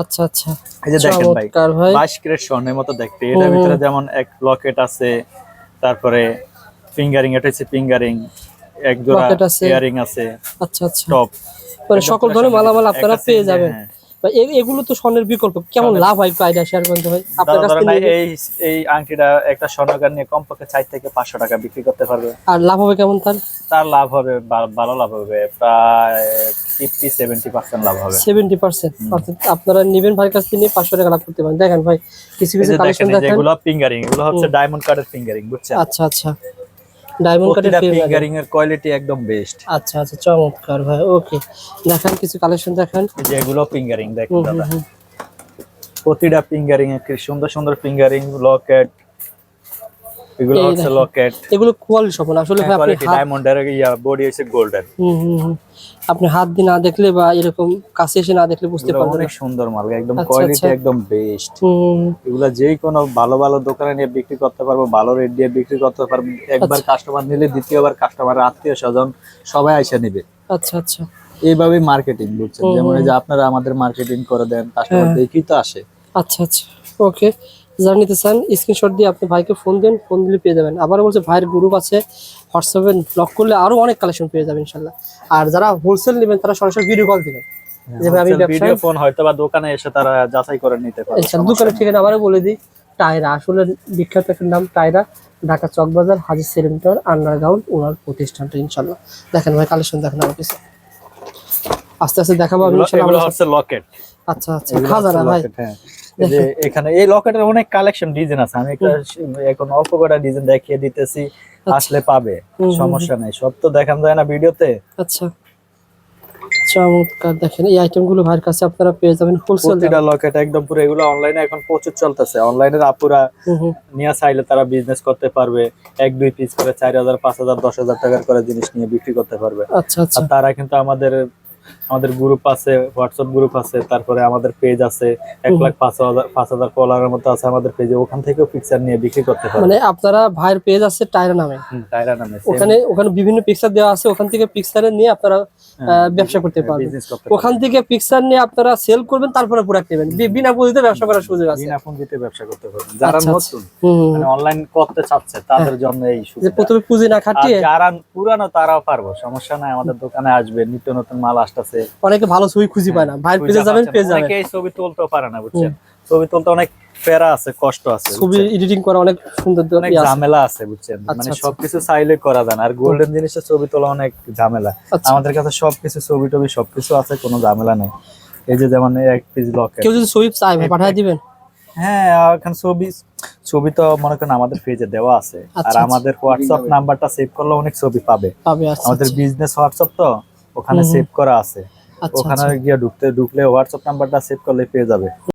আচ্ছা আচ্ছা। এই যে দেখেন ভাই চমৎকার ভাই। বাইশ ক্যারেট স্বর্ণের মতো দেখতে। এটার ভিতরে যেমন এক লকেট আছে তারপরে ফিঙ্গারিং এটা হচ্ছে ফিঙ্গারিং এক জোড়া। ইয়ারিং আছে আচ্ছা আচ্ছা। টপ। পরে সকল ধরনের মালামাল আপনারা পেয়ে যাবেন। হ্যাঁ। এগুলো তো স্বর্ণের বিকল্প। কেমন লাভ হয় আইডিয়া শেয়ার করতে ভাই? আপনার কাছ থেকে এই এই আংটিটা একটা স্বর্ণকার নিয়ে কমপক্ষে চার থেকে পাঁচশো টাকা বিক্রি করতে পারবে। আর লাভ হবে কেমন তার? তার লাভ হবে ভালো লাভ হবে প্রায় ফিফটি সেভেন্টি পার্সেন্ট লাভ হবে। Seventy percent. অর্থাৎ আপনারা নেবেন ভাইয়ের কাছ থেকে নিয়ে পাঁচশো টাকা লাভ করতে পারেন। দেখেন ভাই কিছু কিছু কালেকশন দেখেন এগুলো ফিঙ্গারিং এগুলো হচ্ছে ডায়মন্ড কার্ডের ফিঙ্গারিং বুঝছেন? আচ্ছা আচ্ছা। ডায়মন্ড কাটের ফিঙ্গারিং এর কোয়ালিটি একদম বেস্ট আচ্ছা আচ্ছা চমৎকার ভাই ওকে দেখেন কিছু কালেকশন দেখেন। যেগুলো যে এগুলো ফিঙ্গারিং দেখেন দাদা। প্রতিটা ফিঙ্গারিং এ কি সুন্দর সুন্দর ফিঙ্গারিং লকেট এগুলো হচ্ছে। লকেট এগুলো কোয়ালিটি সম্পন্ন আসলে ভাই আপনি ডায়মন্ডের ইয়া বডি হচ্ছে গোল্ডেন হুম, হুম, হুম। আপনি হাত দিয়ে না দেখলে বা এরকম কাছে এসে না দেখলে বুঝতে পারবেন অনেক সুন্দর মাল একদম আচ্ছা, কোয়ালিটি আচ্ছা। একদম বেস্ট এগুলা যে কোনো ভালো ভালো দোকানে নিয়ে বিক্রি করতে পারব ভালো রেট দিয়ে বিক্রি করতে পারব। একবার আচ্ছা। কাস্টমার নিলে দ্বিতীয়বার কাস্টমার আত্মীয় স্বজন সবাই এসে নিবে। আচ্ছা আচ্ছা। এইভাবে মার্কেটিং বুঝছেন? যেমন যে আপনারা আমাদের মার্কেটিং করে দেন কাস্টমার। দেখি তো আসে। আচ্ছা আচ্ছা। ওকে যারা নিতে চান স্ক্রিনশট দিয়ে আপনি ভাইকে ফোন দেন ফোন দিলে পেয়ে যাবেন। আবার বলছে ভাইয়ের গ্রুপ আছে হোয়াটসঅ্যাপে ব্লক করলে আরও অনেক কালেকশন পেয়ে যাবেন ইনশাল্লাহ। আর যারা হোলসেল নেবেন তারা সরাসরি ভিডিও কল দিবেন। ভিডিও ফোন হয়তো বা দোকানে এসে তারা যাচাই করে নিতে পারে ইনশাল্লাহ দোকানের ঠিকানা আবারও বলে দিই টায়রা আসলে বিখ্যাত একটা নাম টায়রা ঢাকা চকবাজার হাজির সেলিমিটার আন্ডারগ্রাউন্ড ওনার প্রতিষ্ঠানটা ইনশাল্লাহ। দেখেন ভাই কালেকশন দেখেন আমার কাছে আস্তে আস্তে দেখাবো আমি হচ্ছে লকেট আচ্ছা আচ্ছা। খাজানা ভাই। যে এখানে এই লকেটের অনেক কালেকশন ডিজাইন আছে। আমি একটা এখন অল্প কটা ডিজাইন দেখিয়ে দিতেছি আসলে পাবে। সমস্যা নেই। সব তো দেখান যায় না ভিডিওতে। আচ্ছা। চমৎকার। দেখেন এই আইটেমগুলো ভাইয়ের কাছে আপনারা পেয়ে যাবেন হোলসেল প্রতিটা লকেট একদম পুরো এগুলো অনলাইনে এখন প্রচুর চলতেছে। অনলাইনের আপুরা নিয়ে চাইলে তারা বিজনেস করতে পারবে। এক দুই পিস করে চার হাজার পাঁচ হাজার দশ হাজার টাকার করে জিনিস নিয়ে বিক্রি করতে পারবে। আচ্ছা আচ্ছা। তারা কিন্তু আমাদের আমাদের গ্রুপ আছে হোয়াটসঅ্যাপ গ্রুপ আছে তারপরে আমাদের পেজ আছে এক লাখ পাঁচ হাজার পাঁচ হাজার ফলোয়ারের মতো আছে আমাদের পেজে ওখান থেকেও পিকচার নিয়ে বিক্রি করতে পারবে মানে আপনারা ভাইয়ের পেজ আছে টায়রা নামে। টায়রা নামে ওখানে ওখানে বিভিন্ন পিকচার দেওয়া আছে ওখান থেকে পিকচারে নিয়ে আপনারা ব্যবসা করতে পারবেন। ওখান থেকে পিকচার নিয়ে আপনারা সেল করবেন তারপরে প্রোডাক্ট নেবেন। বিনা পুঁজিতে ব্যবসা করার সুযোগ আছে। বিনা পুঁজিতে ব্যবসা করতে পারবেন। যারা আচ্ছা, আচ্ছা। নতুন মানে অনলাইন করতে চাচ্ছে তাদের জন্য এই যে সুবিধা প্রথমে পুঁজি না খাটিয়ে যারা পুরানো তারাও পারব সমস্যা নাই আমাদের দোকানে আসবে নিত্য নতুন মাল আসতেছে। অনেকে ভালো ছবি খুঁজে পায় না। ভাইয়ের পেজে যাবেন পেয়ে যাবেন। অনেকে এই ছবি তুলতেও পারে না বুঝছেন? ছবি তুলতে অনেক প্যারা আছে কষ্ট আছে ছবি এডিটিং করা অনেক সুন্দর অনেক আছে। ঝামেলা আছে বুঝছেন? আচ্ছা, মানে আচ্ছা। সবকিছু চাইলে করা যায় আর গোল্ডেন জিনিসের ছবি তোলা অনেক ঝামেলা। আচ্ছা। আমাদের কাছে সবকিছু ছবি টবি সবকিছু আছে কোনো ঝামেলা নেই। এই যে যেমন এক পিস লকেট কেউ যদি ছবি চায় ভাই পাঠিয়ে দিবেন? হ্যাঁ এখন ছবি ছবি তো মনে করেন আমাদের পেজে দেওয়া আছে। আর আমাদের হোয়াটসঅ্যাপ নাম্বারটা সেভ করলে অনেক ছবি পাবে। আমাদের বিজনেস হোয়াটসঅ্যাপ তো। ওখানে। সেভ করা আছে আচ্ছা ওখানে আচ্ছা। গিয়ে ঢুকতে ঢুকলে হোয়াটসঅ্যাপ নাম্বারটা সেভ করলে পেয়ে যাবে